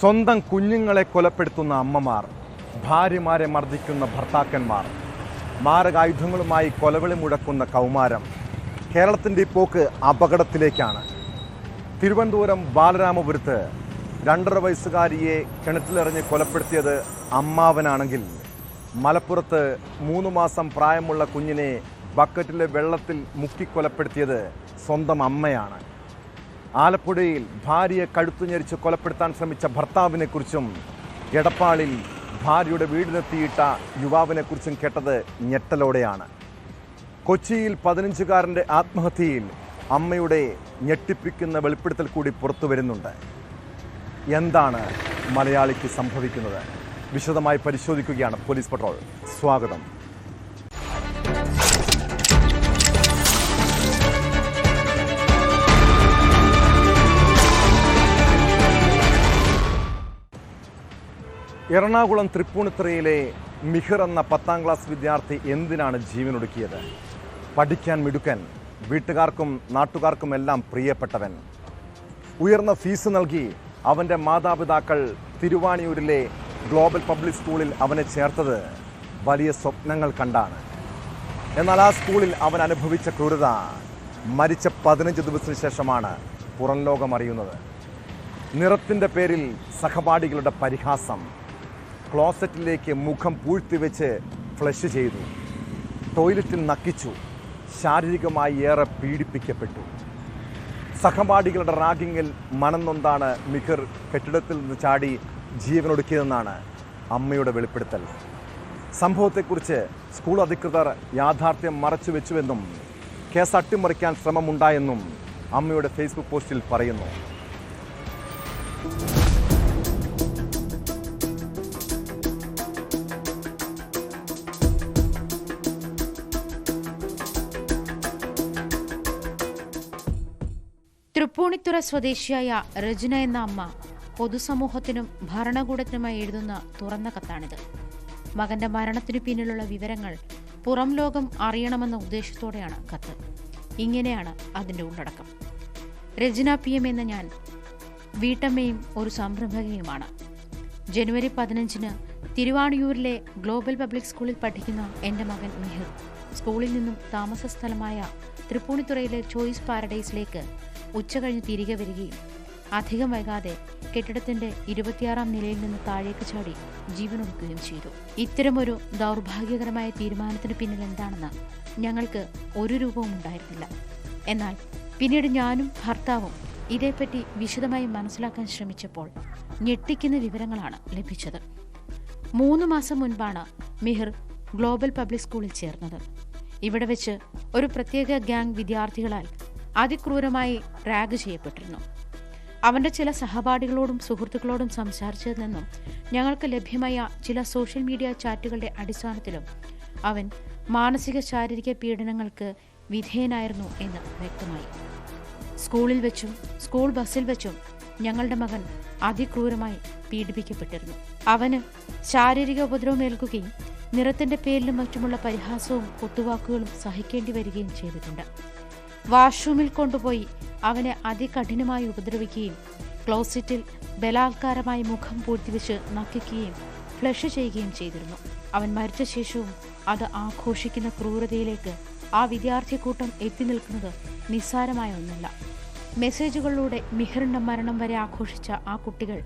സ്വന്തം കുഞ്ഞുങ്ങളെ കൊലപ്പെടുത്തുന്ന അമ്മമാർ ഭാര്യമാരെ മർദ്ദിക്കുന്ന ഭർത്താക്കന്മാർ മാരകായുധങ്ങളുമായി കൊലവിളി മുഴക്കുന്ന കൗമാരം കേരളത്തിന്റെ പോക്ക് അപകടത്തിലേക്കാണ്. തിരുവനന്തപുരം ബാലരാമപുരത്ത് രണ്ടര വയസ്സുകാരിയെ കിണറ്റിലെറിഞ്ഞ് കൊലപ്പെടുത്തിയത് അമ്മാവനാണെങ്കിൽ. മലപ്പുറത്ത് മൂന്ന് മാസം പ്രായമുള്ള കുഞ്ഞിനെ ബക്കറ്റിലെ വെള്ളത്തിൽ മുക്കിക്കൊലപ്പെടുത്തിയത് സ്വന്തം അമ്മയാണ്. ആലപ്പുഴയിൽ ഭാര്യയെ കഴുത്തു ഞെരിച്ച് കൊലപ്പെടുത്താൻ ശ്രമിച്ച ഭർത്താവിനെക്കുറിച്ചും എടപ്പാളിൽ ഭാര്യയുടെ വീടിലെത്തിയിട്ട യുവാവിനെക്കുറിച്ചും കേട്ടത് ഞെട്ടലോടെയാണ്. കൊച്ചിയിൽ പതിനഞ്ചുകാരന്റെ ആത്മഹത്യയിൽ അമ്മയുടെ ഞെട്ടിപ്പിക്കുന്ന വെളിപ്പെടുത്തൽ കൂടി പുറത്തു വരുന്നുണ്ട്. എന്താണ് മലയാളിക്ക് സംഭവിക്കുന്നത്? വിശദമായി പരിശോധിക്കുകയാണ് പോലീസ് പട്രോൾ. സ്വാഗതം. എറണാകുളം തൃപ്പൂണിത്തുറയിലെ മിഹിർ എന്ന പത്താം ക്ലാസ് വിദ്യാർത്ഥി എന്തിനാണ് ജീവനൊടുക്കിയത്? പഠിക്കാൻ മിടുക്കൻ വീട്ടുകാർക്കും നാട്ടുകാർക്കും എല്ലാം പ്രിയപ്പെട്ടവൻ. ഉയർന്ന ഫീസ് നൽകി അവന്റെ മാതാപിതാക്കൾ തിരുവാണിയൂരിലെ ഗ്ലോബൽ പബ്ലിക് സ്കൂളിൽ അവനെ ചേർത്തത് വലിയ സ്വപ്നങ്ങൾ കണ്ടാണ്. എന്നാൽ ആ സ്കൂളിൽ അവൻ അനുഭവിച്ച ക്രൂരത മരിച്ച പതിനഞ്ച് ദിവസത്തിന് ശേഷമാണ് പുറം ലോകം അറിയുന്നത്. നിറത്തിന്റെ പേരിൽ സഹപാഠികളുടെ പരിഹാസം ക്ലോസറ്റിലേക്ക് മുഖം പൂഴ്ത്തി വെച്ച് ഫ്ലഷ് ചെയ്തു. ടോയ്ലറ്റിൽ നക്കിച്ചു. ശാരീരികമായി ഏറെ പീഡിപ്പിക്കപ്പെട്ടു. സഹപാഠികളുടെ റാഗിങ്ങിൽ മനം നൊന്താണ് മിഖർ കെട്ടിടത്തിൽ നിന്ന് ചാടി ജീവനൊടുക്കിയതെന്നാണ് അമ്മയുടെ വെളിപ്പെടുത്തൽ. സംഭവത്തെക്കുറിച്ച് സ്കൂൾ അധികൃതർ യാഥാർത്ഥ്യം മറച്ചു വെച്ചുവെന്നും കേസ് അട്ടിമറിക്കാൻ ശ്രമമുണ്ടായെന്നും അമ്മയുടെ ഫേസ്ബുക്ക് പോസ്റ്റിൽ പറയുന്നു. തൃപ്പൂണിത്തുറ സ്വദേശിയായ രജന എന്ന അമ്മ പൊതുസമൂഹത്തിനും ഭരണകൂടത്തിനുമായി എഴുതുന്ന തുറന്ന കത്താണിത്. മകന്റെ മരണത്തിനു പിന്നിലുള്ള വിവരങ്ങൾ പുറം ലോകം അറിയണമെന്ന ഉദ്ദേശത്തോടെയാണ് കത്ത്. ഇങ്ങനെയാണ് അതിന്റെ ഉള്ളടക്കം. രജന പി എം എന്ന ഞാൻ വീട്ടമ്മയും ഒരു സംരംഭകയുമാണ്. ജനുവരി പതിനഞ്ചിന് തിരുവാണിയൂരിലെ ഗ്ലോബൽ പബ്ലിക് സ്കൂളിൽ പഠിക്കുന്ന എന്റെ മകൻ മിഹിർ സ്കൂളിൽ നിന്നും താമസ സ്ഥലമായ തൃപ്പൂണിത്തുറയിലെ ചോയ്സ് പാരഡൈസിലേക്ക് ഉച്ചകഴിഞ്ഞ് തിരികെ വരികയും അധികം വൈകാതെ കെട്ടിടത്തിന്റെ ഇരുപത്തിയാറാം നിലയിൽ നിന്ന് താഴേക്ക് ചാടി ജീവനൊടുക്കുകയും ചെയ്തു. ഇത്തരമൊരു ദൗർഭാഗ്യകരമായ തീരുമാനത്തിന് പിന്നിൽ എന്താണെന്ന് ഞങ്ങൾക്ക് ഒരു രൂപവും ഉണ്ടായിരുന്നില്ല. എന്നാൽ പിന്നീട് ഞാനും ഭർത്താവും ഇതേപ്പറ്റി വിശദമായി മനസ്സിലാക്കാൻ ശ്രമിച്ചപ്പോൾ ഞെട്ടിക്കുന്ന വിവരങ്ങളാണ് ലഭിച്ചത്. മൂന്ന് മാസം മുൻപാണ് മിഹിർ ഗ്ലോബൽ പബ്ലിക് സ്കൂളിൽ ചേർന്നത്. ഇവിടെ വെച്ച് ഒരു പ്രത്യേക ഗ്യാങ് വിദ്യാർത്ഥികളാൽ അതിക്രൂരമായി റാഗ് ചെയ്യപ്പെട്ടിരുന്നു. അവന്റെ ചില സഹപാഠികളോടും സുഹൃത്തുക്കളോടും സംസാരിച്ചതിൽ നിന്നും ഞങ്ങൾക്ക് ലഭ്യമായ ചില സോഷ്യൽ മീഡിയ ചാറ്റുകളുടെ അടിസ്ഥാനത്തിലും അവൻ മാനസിക ശാരീരിക പീഡനങ്ങൾക്ക് വിധേയനായിരുന്നു എന്ന് വ്യക്തമായി. സ്കൂളിൽ വെച്ചും സ്കൂൾ ബസ്സിൽ വെച്ചും ഞങ്ങളുടെ മകൻ അതിക്രൂരമായി പീഡിപ്പിക്കപ്പെട്ടിരുന്നു. അവന് ശാരീരിക ഉപദ്രവം ഏൽക്കുകയും നിറത്തിന്റെ പേരിലും മറ്റുമുള്ള പരിഹാസവും കുത്തുവാക്കുകളും സഹിക്കേണ്ടി വരികയും ചെയ്തിട്ടുണ്ട്. വാഷ്റൂമിൽ കൊണ്ടുപോയി അവനെ അതികഠിനമായി ഉപദ്രവിക്കുകയും ക്ലോസറ്റിൽ ബലാത്കാരമായി മുഖം പൂഴ്ത്തിവെച്ച് നക്കിക്കുകയും ഫ്ലഷ് ചെയ്യുകയും ചെയ്തിരുന്നു. അവൻ മരിച്ച ശേഷവും അത് ആഘോഷിക്കുന്ന ക്രൂരതയിലേക്ക് ആ വിദ്യാർത്ഥി കൂട്ടം എത്തി നിൽക്കുന്നത് നിസ്സാരമായ ഒന്നല്ല. മെസ്സേജുകളിലൂടെ മിഹറിന്റെ മരണം വരെ ആഘോഷിച്ച ആ കുട്ടികൾ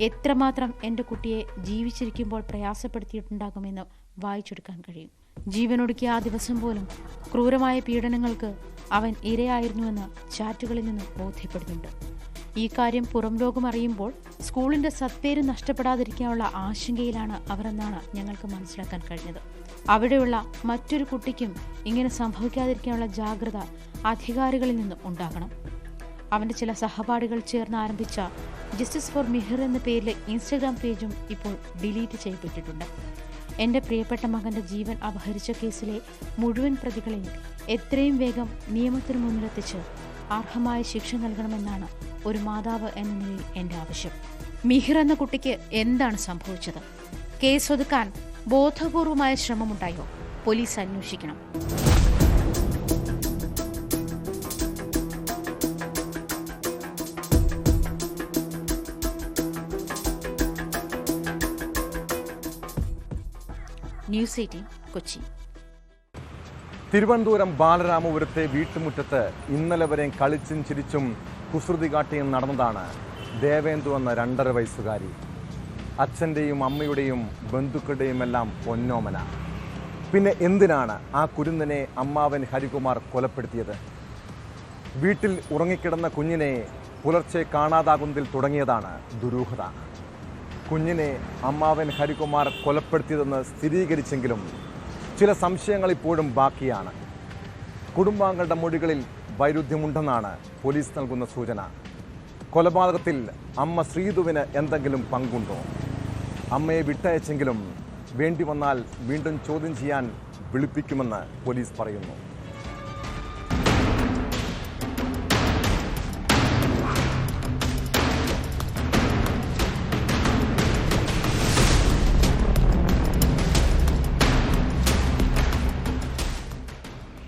എത്രമാത്രം എന്റെ കുട്ടിയെ ജീവിച്ചിരിക്കുമ്പോൾ പ്രയാസപ്പെടുത്തിയിട്ടുണ്ടാകുമെന്ന് വായിച്ചെടുക്കാൻ കഴിയും. ജീവനൊടുക്കിയ ആ ദിവസം പോലും ക്രൂരമായ പീഡനങ്ങൾക്ക് അവൻ ഇരയായിരുന്നുവെന്ന് ചാറ്റുകളിൽ നിന്ന് ബോധ്യപ്പെടുന്നുണ്ട്. ഈ കാര്യം പുറം ലോകം അറിയുമ്പോൾ സ്കൂളിന്റെ സത്പേര് നഷ്ടപ്പെടാതിരിക്കാനുള്ള ആശങ്കയിലാണ് അവരെന്നാണ് ഞങ്ങൾക്ക് മനസ്സിലാക്കാൻ കഴിഞ്ഞത്. അവിടെയുള്ള മറ്റൊരു കുട്ടിക്കും ഇങ്ങനെ സംഭവിക്കാതിരിക്കാനുള്ള ജാഗ്രത അധികാരികളിൽ നിന്നും ഉണ്ടാകണം. അവന്റെ ചില സഹപാഠികൾ ചേർന്ന് ആരംഭിച്ച ജസ്റ്റിസ് ഫോർ മിഹിർ എന്ന പേരിലെ ഇൻസ്റ്റഗ്രാം പേജും ഇപ്പോൾ ഡിലീറ്റ് ചെയ്യപ്പെട്ടിട്ടുണ്ട്. എന്റെ പ്രിയപ്പെട്ട മകന്റെ ജീവൻ അപഹരിച്ച കേസിലെ മുഴുവൻ പ്രതികളെയും എത്രയും വേഗം നിയമത്തിന് മുന്നിലെത്തിച്ച് അർഹമായ ശിക്ഷ നൽകണമെന്നാണ് ഒരു മാതാവ് എന്ന നിലയിൽ എന്റെ ആവശ്യം. മിഹിർ എന്ന കുട്ടിക്ക് എന്താണ് സംഭവിച്ചത്? കേസ് ഒതുക്കാൻ ബോധപൂർവമായ ശ്രമമുണ്ടായോ? പോലീസ് അന്വേഷിക്കണം. News eighteen Kochi. തിരുവനന്തപുരം ബാലരാമപുരത്തെ വീട്ടുമുറ്റത്ത് ഇന്നലെ വരെയും കളിച്ചും ചിരിച്ചും കുസൃതി കാട്ടിയും നടന്നതാണ് ദേവേന്ദു എന്ന രണ്ടര വയസ്സുകാരി. അച്ഛന്റെയും അമ്മയുടെയും ബന്ധുക്കളുടെയും എല്ലാം പൊന്നോമന. പിന്നെ എന്തിനാണ് ആ കുരുന്നനെ അമ്മാവൻ ഹരികുമാർ കൊലപ്പെടുത്തിയത്? വീട്ടിൽ ഉറങ്ങിക്കിടന്ന കുഞ്ഞിനെ പുലർച്ചെ കാണാതാകുന്നതിൽ തുടങ്ങിയതാണ് ദുരൂഹത. കുഞ്ഞിനെ അമ്മാവൻ ഹരികുമാർ കൊലപ്പെടുത്തിയതെന്ന് സ്ഥിരീകരിച്ചെങ്കിലും ചില സംശയങ്ങൾ ഇപ്പോഴും ബാക്കിയാണ്. കുടുംബാംഗങ്ങളുടെ മൊഴികളിൽ വൈരുദ്ധ്യമുണ്ടെന്നാണ് പോലീസ് നൽകുന്ന സൂചന. കൊലപാതകത്തിൽ അമ്മ ശ്രീധുവിന് എന്തെങ്കിലും പങ്കുണ്ടോ? അമ്മയെ വിട്ടയച്ചെങ്കിലും വേണ്ടി വന്നാൽ വീണ്ടും ചോദ്യം ചെയ്യാൻ വിളിപ്പിക്കുമെന്ന് പോലീസ് പറയുന്നു.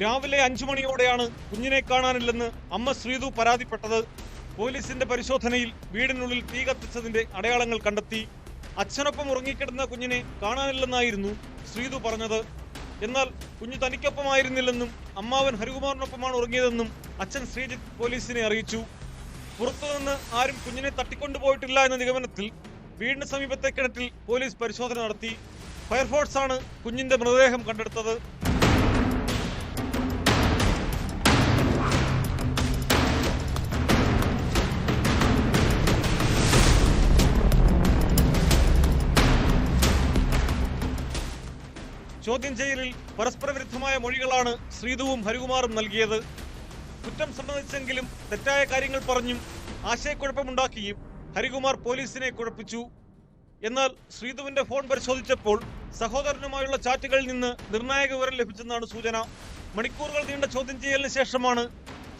രാവിലെ അഞ്ചു മണിയോടെയാണ് കുഞ്ഞിനെ കാണാനില്ലെന്ന് അമ്മ ശ്രീതു പരാതിപ്പെട്ടത്. പോലീസിന്റെ പരിശോധനയിൽ വീടിനുള്ളിൽ തീ കത്തിച്ചതിന്റെ അടയാളങ്ങൾ കണ്ടെത്തി. അച്ഛനൊപ്പം ഉറങ്ങിക്കിടന്ന കുഞ്ഞിനെ കാണാനില്ലെന്നായിരുന്നു ശ്രീതു പറഞ്ഞത്. എന്നാൽ കുഞ്ഞു തനിക്കൊപ്പമായിരുന്നില്ലെന്നും അമ്മാവൻ ഹരികുമാറിനൊപ്പമാണ് ഉറങ്ങിയതെന്നും അച്ഛൻ ശ്രീജിത്ത് പോലീസിനെ അറിയിച്ചു. പുറത്തുനിന്ന് ആരും കുഞ്ഞിനെ തട്ടിക്കൊണ്ടുപോയിട്ടില്ല എന്ന നിഗമനത്തിൽ വീടിന് സമീപത്തെ കിണറ്റിൽ പോലീസ് പരിശോധന നടത്തി. ഫയർഫോഴ്സാണ് കുഞ്ഞിന്റെ മൃതദേഹം കണ്ടെടുത്തത്. ചോദ്യം ചെയ്യലിൽ പരസ്പര വിരുദ്ധമായ മൊഴികളാണ് ശ്രീധുവും ഹരികുമാറും നൽകിയത്. കുറ്റം സംബന്ധിച്ചെങ്കിലും തെറ്റായ കാര്യങ്ങൾ പറഞ്ഞും ആശയക്കുഴപ്പമുണ്ടാക്കിയും ഹരികുമാർ പോലീസിനെ കുഴപ്പിച്ചു. എന്നാൽ ശ്രീധുവിന്റെ ഫോൺ പരിശോധിച്ചപ്പോൾ സഹോദരനുമായുള്ള ചാറ്റുകളിൽ നിന്ന് നിർണായക വിവരം ലഭിച്ചെന്നാണ് സൂചന. മണിക്കൂറുകൾ നീണ്ട ചോദ്യം ചെയ്യലിന് ശേഷമാണ്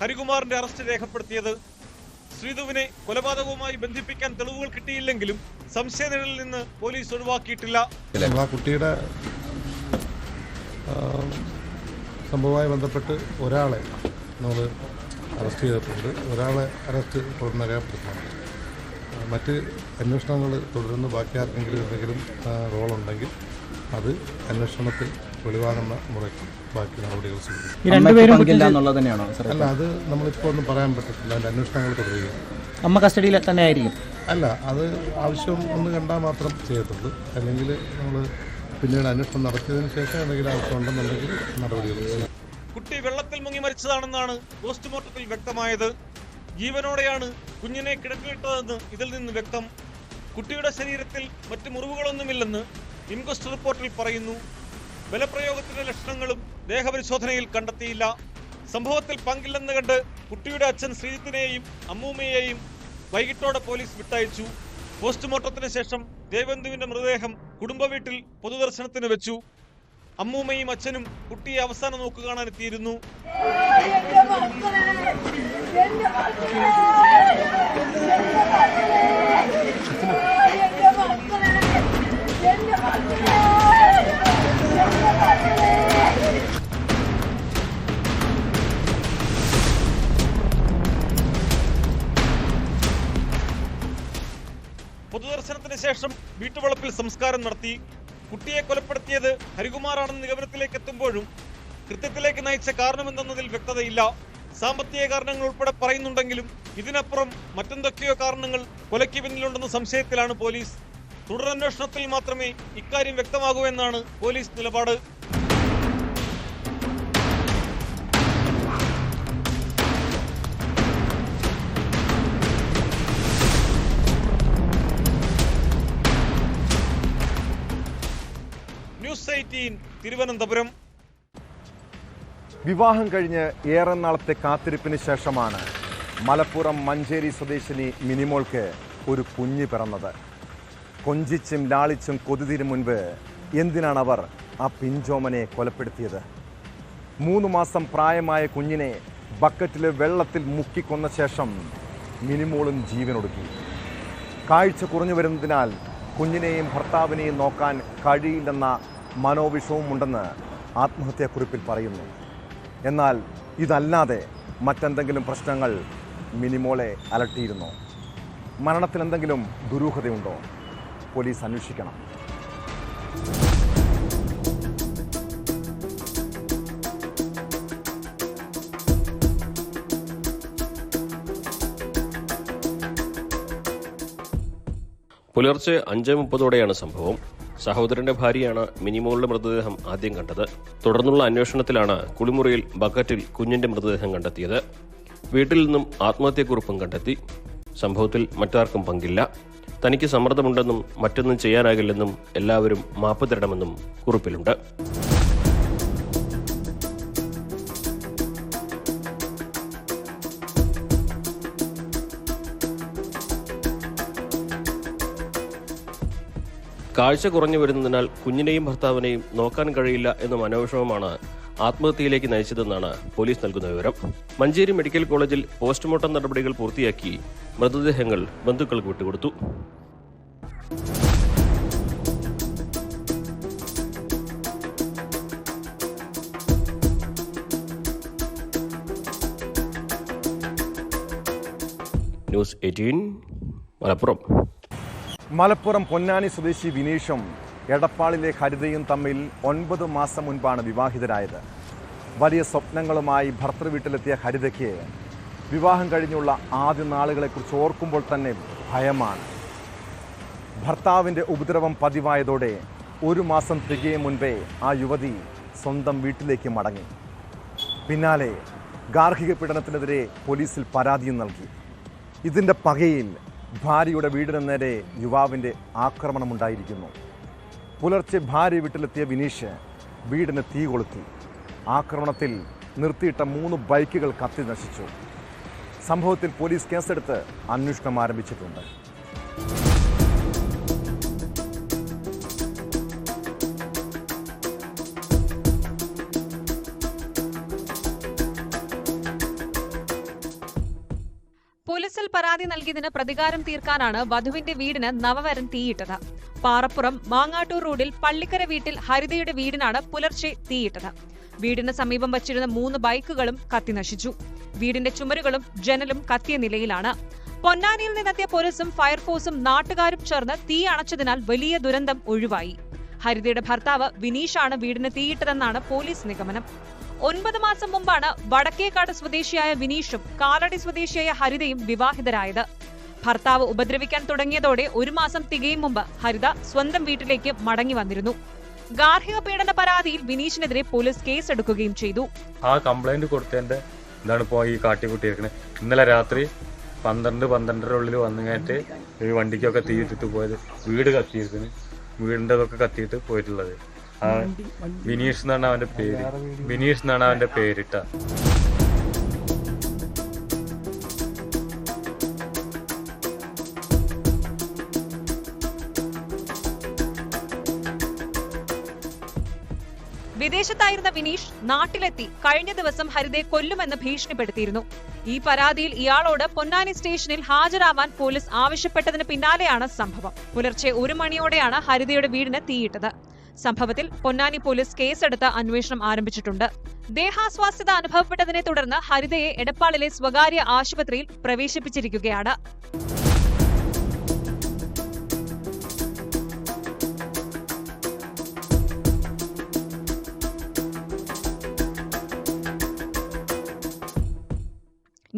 ഹരികുമാറിന്റെ അറസ്റ്റ് രേഖപ്പെടുത്തിയത്. ശ്രീധുവിനെ കൊലപാതകവുമായി ബന്ധിപ്പിക്കാൻ തെളിവുകൾ കിട്ടിയില്ലെങ്കിലും സംശയനിഴലിൽ നിന്ന് പോലീസ് ഒഴിവാക്കിയിട്ടില്ല. കുട്ടിയുടെ സംഭവവുമായി ബന്ധപ്പെട്ട് ഒരാളെ നമ്മൾ അറസ്റ്റ് ചെയ്തിട്ടുണ്ട്. ഒരാളെ അറസ്റ്റ് തുടർന്ന് രേഖപ്പെടുത്തുന്നുണ്ട് മറ്റ് അന്വേഷണങ്ങൾ തുടരുന്നു. ബാക്കി ആർക്കെങ്കിലും എന്തെങ്കിലും റോളുണ്ടെങ്കിൽ അത് അന്വേഷണത്തിൽ വെളിവാകുന്ന മുറയ്ക്ക് ബാക്കി നടപടികൾ സ്വീകരിക്കും. അല്ല അത് നമ്മളിപ്പോൾ ഒന്നും പറയാൻ പറ്റത്തില്ല. അതിന്റെ അന്വേഷണങ്ങൾ തുടരുകയാണ് അമ്മ കസ്റ്റഡിയിൽ തന്നെ ആയിരിക്കും അല്ല അത് ആവശ്യം ഒന്ന് കണ്ടാൽ മാത്രം ചെയ്യത്തുള്ളൂ. അല്ലെങ്കിൽ നമ്മൾ പിന്നീട് അന്വേഷണം നടത്തിയതിന് ശേഷം എന്തെങ്കിലും ആവശ്യമുണ്ടെന്നുണ്ടെങ്കിൽ ചെയ്യും കുട്ടി വെള്ളത്തിൽ മുങ്ങി മരിച്ചതാണെന്നാണ് പോസ്റ്റ്മോർട്ടത്തിൽ വ്യക്തമായത്. ജീവനോടെയാണ് കുഞ്ഞിനെ കിടക്കിയിട്ടതെന്ന് ഇതിൽ നിന്ന് വ്യക്തം. കുട്ടിയുടെ ശരീരത്തിൽ മറ്റ് മുറിവുകളൊന്നുമില്ലെന്ന് ഇൻക്വസ്റ്റ് റിപ്പോർട്ടിൽ പറയുന്നു. ബലപ്രയോഗത്തിന്റെ ലക്ഷണങ്ങളും ദേഹപരിശോധനയിൽ കണ്ടെത്തിയില്ല. സംഭവത്തിൽ പങ്കില്ലെന്ന് കണ്ട് കുട്ടിയുടെ അച്ഛൻ ശ്രീജിത്തിനെയും അമ്മൂമ്മയെയും വൈകിട്ടോടെ പോലീസ് വിട്ടയച്ചു. പോസ്റ്റ്മോർട്ടത്തിന് ശേഷം ദേവന്തുവിന്റെ മൃതദേഹം കുടുംബ വീട്ടിൽ പൊതുദർശനത്തിന് വെച്ചു. അമ്മൂമ്മയും അച്ഛനും കുട്ടിയെ അവസാനം നോക്കു കാണാനെത്തിയിരുന്നു. ശേഷം വീട്ടുവളപ്പിൽ സംസ്കാരം നടത്തി കുട്ടിയെ കൊലപ്പെടുത്തിയത് ഹരികുമാറാണെന്ന നിഗമനത്തിലേക്ക് എത്തുമ്പോഴും കൃത്യത്തിലേക്ക് നയിച്ച കാരണമെന്തെന്നതിൽ വ്യക്തതയില്ല. സാമ്പത്തിക കാരണങ്ങൾ ഉൾപ്പെടെ പറയുന്നുണ്ടെങ്കിലും ഇതിനപ്പുറം മറ്റെന്തൊക്കെയോ കാരണങ്ങൾ കൊലയ്ക്ക് പിന്നിലുണ്ടെന്ന സംശയത്തിലാണ് പോലീസ്. തുടരന്വേഷണത്തിൽ മാത്രമേ ഇക്കാര്യം വ്യക്തമാകൂ എന്നാണ് പോലീസ് നിലപാട്. ന്യൂസ് തിരുവനന്തപുരം. വിവാഹം കഴിഞ്ഞ് ഏറെ നാളത്തെ കാത്തിരിപ്പിന് ശേഷമാണ് മലപ്പുറം മഞ്ചേരി സ്വദേശിനി മിനിമോൾക്ക് ഒരു കുഞ്ഞ് പിറന്നത്. കൊഞ്ചിച്ചും ലാളിച്ചും കൊതിതിന് മുൻപ് എന്തിനാണ് അവർ ആ പിഞ്ചോമനെ കൊലപ്പെടുത്തിയത്? മൂന്ന് മാസം പ്രായമായ കുഞ്ഞിനെ ബക്കറ്റിലെ വെള്ളത്തിൽ മുക്കിക്കൊന്ന ശേഷം മിനിമോളും ജീവനൊടുക്കി. കാഴ്ച കുറഞ്ഞു വരുന്നതിനാൽ കുഞ്ഞിനെയും ഭർത്താവിനെയും നോക്കാൻ കഴിയില്ലെന്ന മനോവിഷവുമുണ്ടെന്ന് ആത്മഹത്യാക്കുറിപ്പിൽ പറയുന്നു. എന്നാൽ ഇതല്ലാതെ മറ്റെന്തെങ്കിലും പ്രശ്നങ്ങൾ മിനിമോളെ അലട്ടിയിരുന്നോ. മരണത്തിൽ എന്തെങ്കിലും ദുരൂഹതയുണ്ടോ? പോലീസ് അന്വേഷിക്കണം. പുലർച്ചെ അഞ്ച് മുപ്പതോടെയാണ് സംഭവം. സഹോദരന്റെ ഭാര്യയാണ് മിനിമോളുടെ മൃതദേഹം ആദ്യം കണ്ടത്. തുടർന്നുള്ള അന്വേഷണത്തിലാണ് കുളിമുറിയിൽ ബക്കറ്റിൽ കുഞ്ഞിന്റെ മൃതദേഹം കണ്ടെത്തിയത്. വീട്ടിൽ നിന്നും ആത്മഹത്യക്കുറിപ്പും കണ്ടെത്തി. സംഭവത്തിൽ മറ്റാർക്കും പങ്കില്ല. തനിക്ക് സമ്മർദ്ദമുണ്ടെന്നും മറ്റൊന്നും ചെയ്യാനാകില്ലെന്നും എല്ലാവരും മാപ്പ് തരണമെന്നും കുറിപ്പിലുണ്ട്. കാഴ്ച കുറഞ്ഞു വരുന്നതിനാൽ കുഞ്ഞിനെയും ഭർത്താവിനെയും നോക്കാൻ കഴിയില്ല എന്ന മനോവിഷമമാണ് ആത്മഹത്യയിലേക്ക് നയിച്ചതെന്നാണ് പോലീസ് നൽകുന്ന വിവരം. മഞ്ചേരി മെഡിക്കൽ കോളേജിൽ പോസ്റ്റ്മോർട്ടം നടപടികൾ പൂർത്തിയാക്കി മൃതദേഹങ്ങൾ ബന്ധുക്കൾക്ക് വിട്ടുകൊടുത്തു. News eighteen Malappuram. Malappuram Ponnani സ്വദേശി വിനീഷും എടപ്പാളിലെ ഹരിതയും തമ്മിൽ ഒൻപത് മാസം മുൻപാണ് വിവാഹിതരായത്. വലിയ സ്വപ്നങ്ങളുമായി ഭർത്തൃവീട്ടിലെത്തിയ ഹരിതയ്ക്ക് വിവാഹം കഴിഞ്ഞുള്ള ആദ്യ നാളുകളെക്കുറിച്ച് ഓർക്കുമ്പോൾ തന്നെ ഭയമാണ്. ഭർത്താവിന്റെ ഉപദ്രവം പതിവായതോടെ ഒരു മാസം തികയും മുൻപേ ആ യുവതി സ്വന്തം വീട്ടിലേക്ക് മടങ്ങി. പിന്നാലെ ഗാർഹിക പീഡനത്തിനെതിരെ പോലീസിൽ പരാതിയും നൽകി. ഇതിന്റെ പകയിൽ ഭാര്യയുടെ വീടിന് നേരെ യുവാവിന്റെ ആക്രമണമുണ്ടായിരിക്കുന്നു. പുലർച്ചെ ഭാര്യ വീട്ടിലെത്തിയ വിനീഷ് വീടിന് തീ കൊളുത്തി. ആക്രമണത്തിൽ നിർത്തിയിട്ട മൂന്ന് ബൈക്കുകൾ കത്തി നശിച്ചു. സംഭവത്തിൽ പോലീസ് കേസെടുത്ത് അന്വേഷണം ആരംഭിച്ചിട്ടുണ്ട്. പരാതി നൽകിയതിന് പ്രതികാരം തീർക്കാനാണ് വധുവിന്റെ വീടിന് നവവരൻ തീയിട്ടത്. പാറപ്പുറം മാങ്ങാട്ടൂർ റോഡിൽ പള്ളിക്കര വീട്ടിൽ ഹരിതയുടെ വീടിനാണ് പുലർച്ചെ തീയിട്ടത്. വീടിന് സമീപം വച്ചിരുന്ന മൂന്ന് ബൈക്കുകളും കത്തിനശിച്ചു വീടിന്റെ ചുമരുകളും ജനലും കത്തിയ നിലയിലാണ്. പൊന്നാനിയിൽ നിന്നെത്തിയ പോലീസും ഫയർഫോഴ്സും നാട്ടുകാരും ചേർന്ന് തീ അണച്ചതിനാൽ വലിയ ദുരന്തം ഒഴിവായി. ഹരിതയുടെ ഭർത്താവ് വിനീഷാണ് വീടിന് തീയിട്ടതെന്നാണ് പോലീസ് നിഗമനം. ഒൻപത് മാസം മുമ്പാണ് വടക്കേക്കാട് സ്വദേശിയായ വിനീഷും കാലടി സ്വദേശിയായ ഹരിതയും വിവാഹിതരായത്. ഭർത്താവ് ഉപദ്രവിക്കാൻ തുടങ്ങിയതോടെ ഒരു മാസം തികയും മുമ്പ് ഹരിത സ്വന്തം വീട്ടിലേക്ക് മടങ്ങി വന്നിരുന്നു. ഗാർഹിക പീഡന പരാതിയിൽ വിനീഷിനെതിരെ പോലീസ് കേസ് എടുക്കുകയും ചെയ്തു. ആ കംപ്ലൈന്റ് കൊടുത്തതിന്റെ എന്താണ് ഇപ്പോ ഈ കാട്ടിക്കുട്ടിയിരിക്കുന്നത് ഇന്നലെ രാത്രി പന്ത്രണ്ട് പന്ത്രണ്ടര ഉള്ളിൽ വന്നു കഴിഞ്ഞിട്ട് ഈ വണ്ടിക്കൊക്കെ തീയിട്ടിട്ട് പോയത് വീട് കത്തിയിരിക്കുന്നു വീടിന്റെ ഇതൊക്കെ കത്തിയിട്ട് പോയിട്ടുള്ളത്. വിനീഷ് എന്നാണ് അവന്റെ പേര്. വിനീഷ് എന്നാണ് അവന്റെ പേരിട്ട. വിദേശത്തായിരുന്ന വിനീഷ് നാട്ടിലെത്തി കഴിഞ്ഞ ദിവസം ഹരിതയെ കൊല്ലുമെന്ന് ഭീഷണിപ്പെടുത്തിയിരുന്നു. ഈ പരാതിയിൽ ഇയാളോട് പൊന്നാനി സ്റ്റേഷനിൽ ഹാജരാവാൻ പോലീസ് ആവശ്യപ്പെട്ടതിന് പിന്നാലെയാണ് സംഭവം. പുലർച്ചെ ഒരു മണിയോടെയാണ് ഹരിതയുടെ വീടിന് തീയിട്ടത്. സംഭവത്തിൽ പൊന്നാനി പോലീസ് കേസെടുത്ത് അന്വേഷണം ആരംഭിച്ചിട്ടുണ്ട്. ദേഹാസ്വാസ്ഥ്യത അനുഭവപ്പെട്ടതിനെ തുടർന്ന് ഹരിതയെ എടപ്പാളിലെ സ്വകാര്യ ആശുപത്രിയിൽ പ്രവേശിപ്പിച്ചിരിക്കുകയാണ്.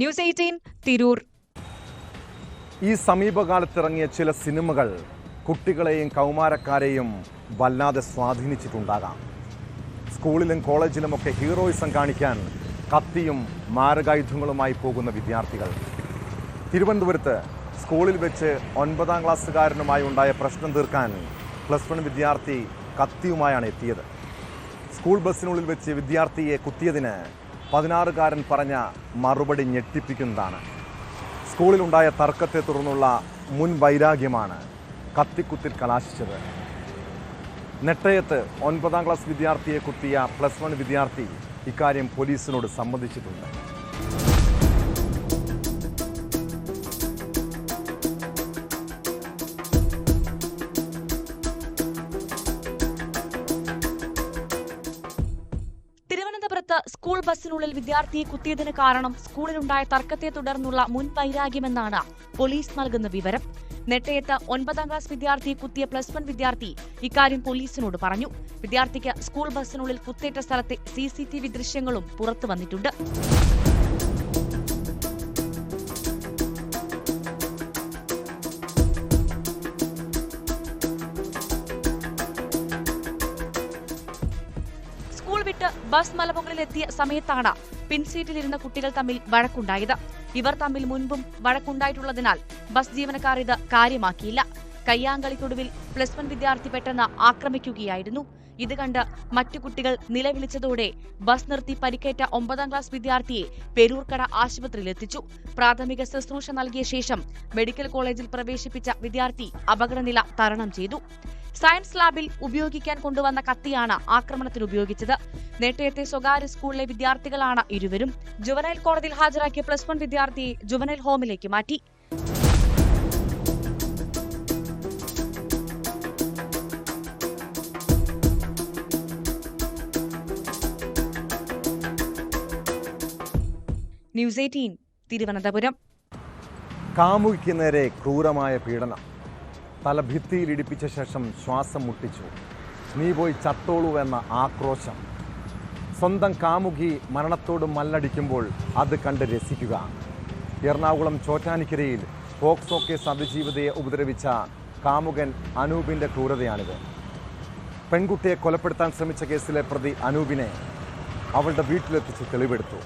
News eighteen Tirur. ഈ സമീപകാലത്തിറങ്ങിയ ചില സിനിമകൾ കുട്ടികളെയും കൗമാരക്കാരെയും വല്ലാതെ സ്വാധീനിച്ചിട്ടുണ്ടാകാം. സ്കൂളിലും കോളേജിലുമൊക്കെ ഹീറോയിസം കാണിക്കാൻ കത്തിയും മാരകായുധങ്ങളുമായി പോകുന്ന വിദ്യാർത്ഥികൾ. തിരുവനന്തപുരത്ത് സ്കൂളിൽ വെച്ച് ഒൻപതാം ക്ലാസ്സുകാരനുമായി ഉണ്ടായ പ്രശ്നം തീർക്കാൻ പ്ലസ് വൺ വിദ്യാർത്ഥി കത്തിയുമായാണ് എത്തിയത്. സ്കൂൾ ബസ്സിനുള്ളിൽ വെച്ച് വിദ്യാർത്ഥിയെ കുത്തിയതിന് പതിനാറുകാരൻ പറഞ്ഞ മറുപടി ഞെട്ടിപ്പിക്കുന്നതാണ്. സ്കൂളിലുണ്ടായ തർക്കത്തെ തുടർന്നുള്ള മുൻ വൈരാഗ്യമാണ് കത്തിക്കുത്തിൽ കലാശിച്ചത്. നെട്ടയത്ത് ഒൻപതാം ക്ലാസ് വിദ്യാർത്ഥിയെ കുത്തിയ പ്ലസ് വൺ വിദ്യാർത്ഥി ഇക്കാര്യം പോലീസിനോട് സംബന്ധിച്ചിട്ടുണ്ട് സ്കൂൾ ബസ്സിനുള്ളിൽ വിദ്യാർത്ഥിയെ കുത്തിയതിന് കാരണം സ്കൂളിലുണ്ടായ തർക്കത്തെ തുടർന്നുള്ള മുൻ വൈരാഗ്യമെന്നാണ് പോലീസ് നൽകുന്ന വിവരം. നെട്ടയത്ത് ഒൻപതാം ക്ലാസ് വിദ്യാർത്ഥി കുത്തിയ പ്ലസ് വൺ വിദ്യാർത്ഥി ഇക്കാര്യം പോലീസിനോട് പറഞ്ഞു. വിദ്യാർത്ഥിക്ക് സ്കൂൾ ബസ്സിനുള്ളിൽ കുത്തേറ്റ സ്ഥലത്തെ സി ദൃശ്യങ്ങളും പുറത്തു വന്നിട്ടുണ്ട്. ബസ് മലമുകളിലെത്തിയ സമയത്താണ് പിൻസീറ്റിലിരുന്ന കുട്ടികൾ തമ്മിൽ വഴക്കുണ്ടായത്. ഇവർ തമ്മിൽ മുൻപും വഴക്കുണ്ടായിട്ടുള്ളതിനാൽ ബസ് ജീവനക്കാർ ഇത് കാര്യമാക്കിയില്ല. കയ്യാങ്കളിക്കൊടുവിൽ പ്ലസ് വൺ വിദ്യാർത്ഥി പെട്ടെന്ന് ആക്രമിക്കുകയായിരുന്നു. ഇത് കണ്ട് മറ്റു കുട്ടികൾ നിലവിളിച്ചതോടെ ബസ് നിർത്തി പരിക്കേറ്റ ഒമ്പതാം ക്ലാസ് വിദ്യാർത്ഥിയെ പെരൂർക്കട ആശുപത്രിയിലെത്തിച്ചു പ്രാഥമിക ശുശ്രൂഷ നൽകിയ ശേഷം മെഡിക്കൽ കോളേജിൽ പ്രവേശിപ്പിച്ച വിദ്യാർത്ഥി അപകടനില തരണം ചെയ്തു. സയൻസ് ലാബിൽ ഉപയോഗിക്കാൻ കൊണ്ടുവന്ന കത്തിയാണ് ആക്രമണത്തിന് ഉപയോഗിച്ചത്. നേട്ടയത്തെ സ്വകാര്യ സ്കൂളിലെ വിദ്യാർത്ഥികളാണ് ഇരുവരും. ജുവനൈൽ കോടതിയിൽ ഹാജരാക്കിയ പ്ലസ് വൺ വിദ്യാർത്ഥിയെ ജുവനൈൽ ഹോമിലേക്ക് മാറ്റി. News eighteen Thiruvananthapuram. കാമുകിക്ക് നേരെ ക്രൂരമായ പീഡനം. തല ഭിത്തിയിൽ ഇടിപ്പിച്ച ശേഷം ശ്വാസം മുട്ടിച്ചു. നീ പോയി ചത്തോളൂ എന്ന ആക്രോശം. സ്വന്തം കാമുകി മരണത്തോട് മല്ലടിക്കുമ്പോൾ അത് കണ്ട് രസിക്കുക. എറണാകുളം ചോറ്റാനിക്കരയിൽ പോക്സോ കേസ് അതിജീവിതയെ ഉപദ്രവിച്ച കാമുകൻ അനൂപിന്റെ ക്രൂരതയാണിത്. പെൺകുട്ടിയെ കൊലപ്പെടുത്താൻ ശ്രമിച്ച കേസിലെ പ്രതി അനൂപിനെ അവളുടെ വീട്ടിലെത്തിച്ച് തെളിവെടുത്തു.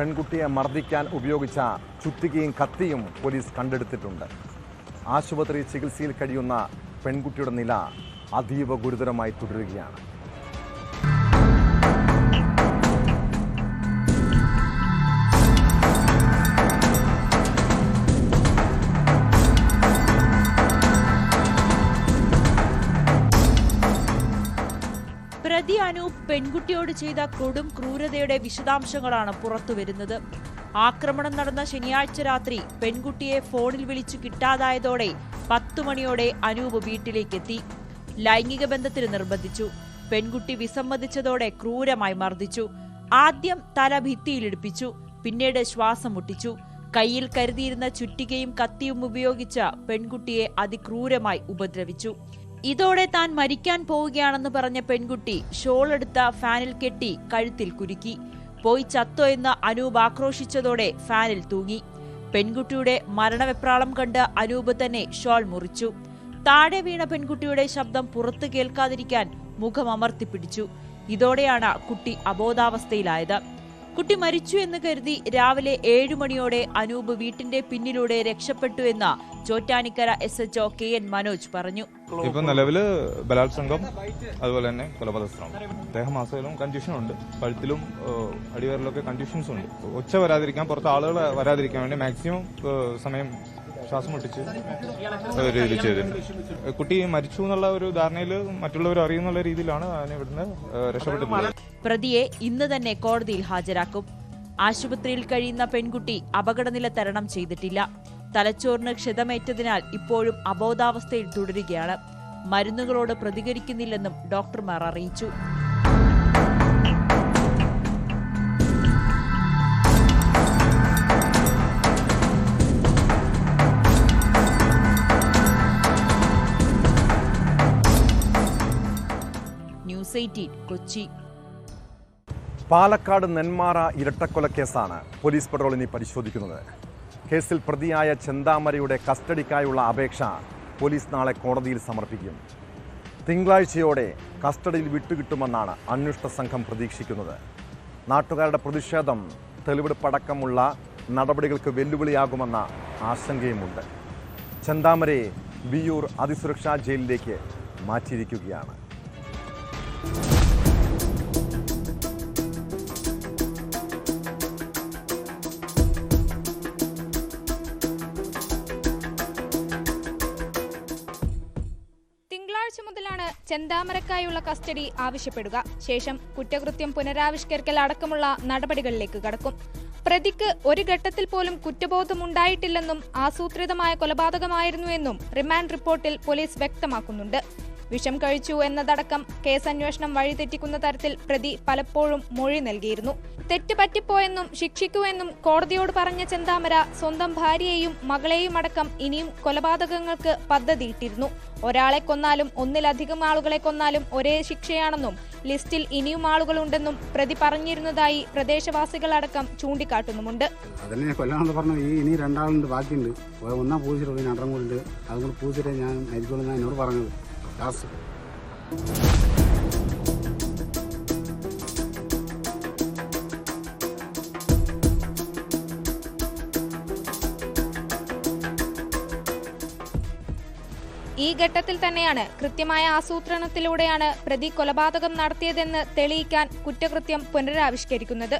പെൺകുട്ടിയെ മർദ്ദിക്കാൻ ഉപയോഗിച്ച ചുറ്റികയും കത്തിയും പോലീസ് കണ്ടെടുത്തിട്ടുണ്ട്. ആശുപത്രി ചികിത്സയിൽ കഴിയുന്ന പെൺകുട്ടിയുടെ നില അതീവ ഗുരുതരമായി തുടരുകയാണ്. അനൂപ് പെൺകുട്ടിയോട് ചെയ്ത കൊടും ക്രൂരതയുടെ വിശദാംശങ്ങളാണ് പുറത്തുവരുന്നത് ആക്രമണം നടന്ന ശനിയാഴ്ച രാത്രി പെൺകുട്ടിയെ ഫോണിൽ വിളിച്ചു കിട്ടാതായതോടെ പത്തു മണിയോടെ അനൂപ് വീട്ടിലേക്കെത്തി. ലൈംഗിക ബന്ധത്തിന് നിർബന്ധിച്ചു. പെൺകുട്ടി വിസമ്മതിച്ചതോടെ ക്രൂരമായി മർദ്ദിച്ചു. ആദ്യം തല ഭിത്തിയിലിടിപ്പിച്ചു പിന്നീട് ശ്വാസം മുട്ടിച്ചു. കയ്യിൽ കരുതിയിരുന്ന ചുറ്റികയും കത്തിയും ഉപയോഗിച്ച പെൺകുട്ടിയെ അതിക്രൂരമായി ഉപദ്രവിച്ചു. ഇതോടെ താൻ മരിക്കാൻ പോവുകയാണെന്ന് പറഞ്ഞ പെൺകുട്ടി ഷോൾ എടുത്ത ഫാനിൽ കെട്ടി കഴുത്തിൽ കുരുക്കി. പോയി ചത്തോ എന്ന് അനൂപ് ആക്രോശിച്ചതോടെ ഫാനിൽ തൂങ്ങി. പെൺകുട്ടിയുടെ മരണവെപ്രാളം കണ്ട് അനൂപ് തന്നെ ഷോൾ മുറിച്ചു. താഴെ വീണ പെൺകുട്ടിയുടെ ശബ്ദം പുറത്തു കേൾക്കാതിരിക്കാൻ മുഖം അമർത്തിപ്പിടിച്ചു ഇതോടെയാണ് കുട്ടി അബോധാവസ്ഥയിലായത്. കുട്ടി മരിച്ചു എന്ന് കരുതി രാവിലെ ഏഴു മണിയോടെ അനൂപ് വീട്ടിന്റെ പിന്നിലൂടെ രക്ഷപ്പെട്ടു എന്ന് Chottanikkara S HO K N Manoj പറഞ്ഞു. ഇപ്പം നിലവിൽ ബലാത്സംഗം അതുപോലെ തന്നെ കൊലപാതകം ദേഹമാസയിലും കൺഫ്യൂഷൻ ഉണ്ട് പഴുത്തിലും അടിവരലൊക്കെ കൺഡ്യൂഷൻസ് കൺഫ്യൂഷൻസ് ഉണ്ട് ഒച്ച വരാതിരിക്കാൻ പുറത്ത് ആളുകൾ വരാതിരിക്കാൻ വേണ്ടി മാക്സിമം സമയം ശ്വാസം മുട്ടിച്ച് രീതി ചെയ്തിട്ടുണ്ട്. കുട്ടി മരിച്ചു എന്നുള്ള ഒരു ധാരണയിൽ മറ്റുള്ളവർ അറിയുന്നുള്ള രീതിയിലാണ് അതിനെ ഇവിടുന്ന് രക്ഷപ്പെട്ടു രക്ഷപ്പെട്ടിട്ടുള്ളത്. പ്രതിയെ ഇന്ന് തന്നെ കോടതിയിൽ ഹാജരാക്കും. ആശുപത്രിയിൽ കഴിയുന്ന പെൺകുട്ടി അപകടനില തരണം ചെയ്തിട്ടില്ല. തലച്ചോറിന് ക്ഷതമേറ്റതിനാൽ ഇപ്പോഴും അബോധാവസ്ഥയിൽ തുടരുകയാണ്. മരുന്നുകളോട് പ്രതികരിക്കുന്നില്ലെന്നും ഡോക്ടർമാർ അറിയിച്ചു. News eighteen Kochi. Palakkad Nenmara ഇരട്ടക്കൊലക്കേസാണ് പോലീസ് പട്രോളിനെ പരിശോധിക്കുന്നത്. കേസിൽ പ്രതിയായ ചെന്താമരയുടെ കസ്റ്റഡിക്കായുള്ള അപേക്ഷ പോലീസ് നാളെ കോടതിയിൽ സമർപ്പിക്കും. തിങ്കളാഴ്ചയോടെ കസ്റ്റഡിയിൽ വിട്ടുകിട്ടുമെന്നാണ് അന്വേഷണ സംഘം പ്രതീക്ഷിക്കുന്നത്. നാട്ടുകാരുടെ പ്രതിഷേധം തെളിവെടുപ്പടക്കമുള്ള നടപടികൾക്ക് വെല്ലുവിളിയാകുമെന്ന ആശങ്കയുമുണ്ട്. ചെന്താമരയെ വിയൂർ അതിസുരക്ഷാ ജയിലിലേക്ക് മാറ്റിയിരിക്കുകയാണ്. ചെന്താമരക്കായുള്ള കസ്റ്റഡി ആവശ്യപ്പെടുക. ശേഷം കുറ്റകൃത്യം പുനരാവിഷ്കരിക്കൽ അടക്കമുള്ള നടപടികളിലേക്ക് കടക്കും. പ്രതിക്ക് ഒരു ഘട്ടത്തിൽ പോലും കുറ്റബോധം ഉണ്ടായിട്ടില്ലെന്നും ആസൂത്രിതമായ കൊലപാതകമായിരുന്നുവെന്നും റിമാൻഡ് റിപ്പോർട്ടിൽ പോലീസ് വ്യക്തമാക്കുന്നുണ്ട്. വിഷം കഴിച്ചു എന്നതടക്കം കേസന്വേഷണം വഴിതെറ്റിക്കുന്ന തരത്തിൽ പ്രതി പലപ്പോഴും മൊഴി നൽകിയിരുന്നു. തെറ്റ് പറ്റിപ്പോയെന്നും ശിക്ഷിക്കുവെന്നും കോടതിയോട് പറഞ്ഞ ചെന്താമര സ്വന്തം ഭാര്യയെയും മകളെയും അടക്കം ഇനിയും കൊലപാതകങ്ങൾക്ക് പദ്ധതിയിട്ടിരുന്നു. ഒരാളെ കൊന്നാലും ഒന്നിലധികം ആളുകളെ കൊന്നാലും ഒരേ ശിക്ഷയാണെന്നും ലിസ്റ്റിൽ ഇനിയും ആളുകളുണ്ടെന്നും പ്രതി പറഞ്ഞിരുന്നതായി പ്രദേശവാസികളടക്കം ചൂണ്ടിക്കാട്ടുന്നുമുണ്ട്. അതല്ലേ ഈ ഇനി രണ്ടാളുണ്ട് ബാക്കിയുണ്ട്. ഒന്നാം പൂജിച്ചിട്ട് പിന്നെ രണ്ടെണ്ണം കൂടി ഉണ്ട്. അതും കൂടി പൂജിച്ചിട്ടേ ഞാൻ മരിക്കുള്ളൂ ഞാൻ എന്നോട് പറഞ്ഞത്. Nasıl? ഈ ഘട്ടത്തിൽ തന്നെയാണ് കൃത്യമായ ആസൂത്രണത്തിലൂടെയാണ് പ്രതി കൊലപാതകം നടത്തിയതെന്ന് തെളിയിക്കാൻ കുറ്റകൃത്യം പുനരാവിഷ്കരിക്കുന്നത്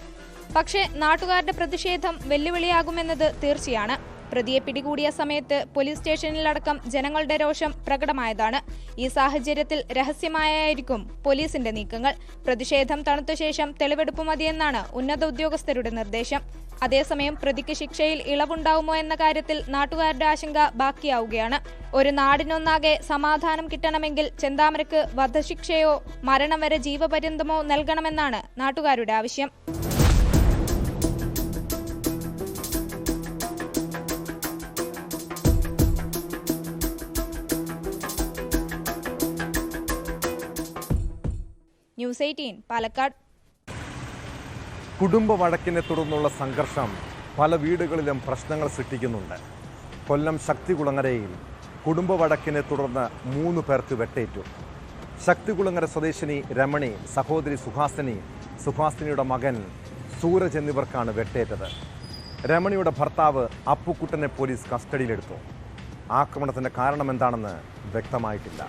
പക്ഷേ നാട്ടുകാരുടെ പ്രതിഷേധം വെല്ലുവിളിയാകുമെന്നത് തീർച്ചയാണ് പ്രതിയെ പിടികൂടിയ സമയത്ത് പോലീസ് സ്റ്റേഷനിലടക്കം ജനങ്ങളുടെ രോഷം പ്രകടമായതാണ്. ഈ സാഹചര്യത്തിൽ രഹസ്യമായായിരിക്കും പോലീസിന്റെ നീക്കങ്ങൾ. പ്രതിഷേധം തണുത്ത ശേഷം തെളിവെടുപ്പ് മതിയെന്നാണ് ഉന്നത ഉദ്യോഗസ്ഥരുടെ നിർദ്ദേശം. അതേസമയം പ്രതിക്ക് ശിക്ഷയിൽ ഇളവുണ്ടാവുമോ എന്ന കാര്യത്തിൽ നാട്ടുകാരുടെ ആശങ്ക ബാക്കിയാവുകയാണ്. ഒരു നാടിനൊന്നാകെ സമാധാനം കിട്ടണമെങ്കിൽ ചെന്താമരക്ക് വധശിക്ഷയോ മരണം വരെ ജീവപര്യന്തമോ നൽകണമെന്നാണ് നാട്ടുകാരുടെ ആവശ്യം. News eighteen Palakkad. കുടുംബ വഴക്കിനെ തുടർന്നുള്ള സംഘർഷം പല വീടുകളിലും പ്രശ്നങ്ങൾ സൃഷ്ടിക്കുന്നുണ്ട്. കൊല്ലം ശക്തികുളങ്ങരയിൽ കുടുംബ വഴക്കിനെ തുടർന്ന് മൂന്ന് പേർക്ക് വെട്ടേറ്റു. ശക്തികുളങ്ങര സ്വദേശിനി രമണി സഹോദരി സുഹാസിനി സുഹാസിനിയുടെ മകൻ സൂരജ് എന്നിവർക്കാണ് വെട്ടേറ്റത്. രമണിയുടെ ഭർത്താവ് അപ്പുക്കുട്ടനെ പോലീസ് കസ്റ്റഡിയിലെടുത്തു. ആക്രമണത്തിന്റെ കാരണം എന്താണെന്ന് വ്യക്തമായിട്ടില്ല.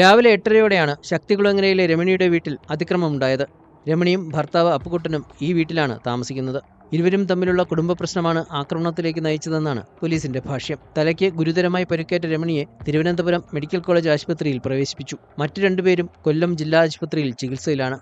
രാവിലെ എട്ടരയോടെയാണ് ശക്തികുളങ്ങരയിലെ രമണിയുടെ വീട്ടിൽ അതിക്രമമുണ്ടായത്. രമണിയും ഭർത്താവ് അപ്പുകുട്ടനും ഈ വീട്ടിലാണ് താമസിക്കുന്നത്. ഇരുവരും തമ്മിലുള്ള കുടുംബ പ്രശ്നമാണ് ആക്രമണത്തിലേക്ക് നയിച്ചതെന്നാണ് പോലീസിന്റെ ഭാഷ്യം. തലയ്ക്ക് ഗുരുതരമായി പരിക്കേറ്റ രമണിയെ തിരുവനന്തപുരം മെഡിക്കൽ കോളേജ് ആശുപത്രിയിൽ പ്രവേശിപ്പിച്ചു. മറ്റു രണ്ടുപേരും കൊല്ലം ജില്ലാ ആശുപത്രിയിൽ ചികിത്സയിലാണ്.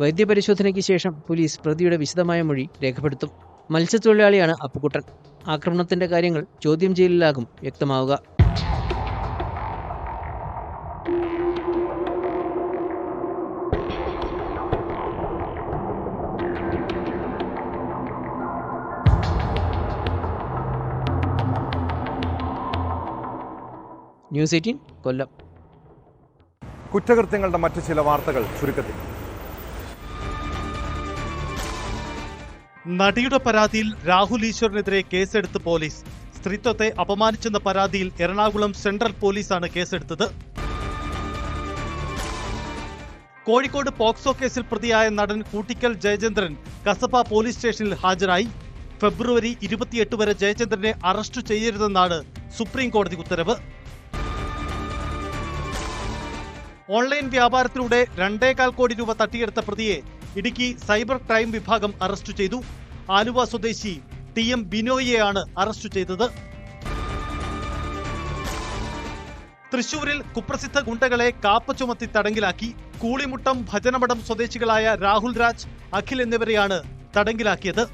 വൈദ്യപരിശോധനയ്ക്ക് ശേഷം പോലീസ് പ്രതിയുടെ വിശദമായ മൊഴി രേഖപ്പെടുത്തും. മത്സ്യത്തൊഴിലാളിയാണ് അപ്പുക്കുട്ടൻ ആക്രമണത്തിന്റെ കാര്യങ്ങൾ ചോദ്യം ചെയ്യലിലാകും വ്യക്തമാവുക. ന്യൂസ് എയ്റ്റീൻ കൊല്ലം. കുറ്റകൃത്യങ്ങളുടെ മറ്റു ചില വാർത്തകൾ ചുരുക്കത്തിൽ. നടിയുടെ പരാതിയിൽ രാഹുൽ ഈശ്വറിനെതിരെ കേസെടുത്ത് പോലീസ്. സ്ത്രീത്വത്തെ അപമാനിച്ചെന്ന പരാതിയിൽ എറണാകുളം സെൻട്രൽ പോലീസാണ് കേസെടുത്തത്. കോഴിക്കോട് പോക്സോ കേസിൽ പ്രതിയായ നടൻ കൂട്ടിക്കൽ ജയചന്ദ്രൻ കസബ പോലീസ് സ്റ്റേഷനിൽ ഹാജരായി. ഫെബ്രുവരി ഇരുപത്തിയെട്ട് വരെ ജയചന്ദ്രനെ അറസ്റ്റ് ചെയ്യരുതെന്നാണ് സുപ്രീം കോടതി ഉത്തരവ്. ഓൺലൈൻ വ്യാപാരത്തിലൂടെ രണ്ടേകാൽ കോടി രൂപ തട്ടിയെടുത്ത പ്രതിയെ ഇടുക്കി സൈബർ ക്രൈം വിഭാഗം അറസ്റ്റ് ചെയ്തു. ആലുവ സ്വദേശി ടി എം ബിനോയിയെയാണ് അറസ്റ്റ് ചെയ്തത്. തൃശൂരിൽ കുപ്രസിദ്ധ ഗുണ്ടകളെ കാപ്പ ചുമത്തി തടങ്കിലാക്കി. കൂളിമുട്ടം ഭജനമഠം സ്വദേശികളായ രാഹുൽ രാജ് അഖിൽ എന്നിവരെയാണ് തടങ്കിലാക്കിയത്.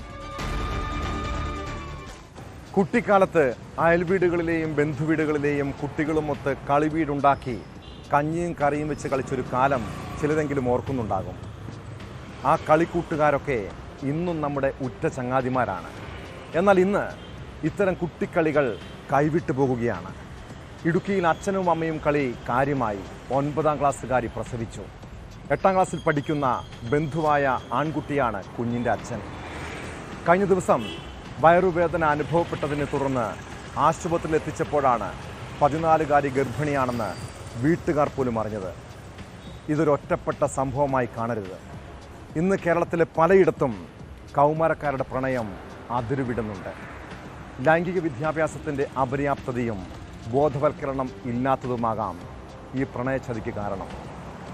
കുട്ടിക്കാലത്ത് അയൽവീടുകളിലെയും ബന്ധുവീടുകളിലെയും കുട്ടികളുമൊത്ത് കളിവീടുണ്ടാക്കി. കഞ്ഞിയും കറിയും വെച്ച് കളിച്ചൊരു കാലം ചിലതെങ്കിലും ഓർക്കുന്നുണ്ടാകും. ആ കളിക്കൂട്ടുകാരൊക്കെ ഇന്നും നമ്മുടെ ഉറ്റ ചങ്ങാതിമാരാണ്. എന്നാൽ ഇന്ന് ഇത്തരം കുട്ടിക്കളികൾ കൈവിട്ടു പോകുകയാണ്. ഇടുക്കിയിൽ അച്ഛനും അമ്മയും കളി കാര്യമായി ഒൻപതാം ക്ലാസ്സുകാരി പ്രസവിച്ചു. എട്ടാം ക്ലാസ്സിൽ പഠിക്കുന്ന ബന്ധുവായ ആൺകുട്ടിയാണ് കുഞ്ഞിന്റെ അച്ഛൻ. കഴിഞ്ഞ ദിവസം വയറുവേദന അനുഭവപ്പെട്ടതിനെ തുടർന്ന് ആശുപത്രിയിൽ എത്തിച്ചപ്പോഴാണ് പതിനാലുകാരി ഗർഭിണിയാണെന്ന് വീട്ടുകാർ പോലും അറിഞ്ഞത്. ഇതൊരൊറ്റപ്പെട്ട സംഭവമായി കാണരുത്. ഇന്ന് കേരളത്തിലെ പലയിടത്തും കൗമാരക്കാരുടെ പ്രണയം അതിരുവിടുന്നുണ്ട്. ലൈംഗിക വിദ്യാഭ്യാസത്തിന്റെ അപര്യാപ്തതയും ബോധവൽക്കരണം ഇല്ലാത്തതുമാകാം ഈ പ്രണയച്ചതിക്ക് കാരണം.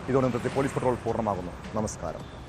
ഇതോടെ ഇന്നത്തെ പോലീസ് പട്രോൾ പൂർണമാകുന്നു. നമസ്കാരം.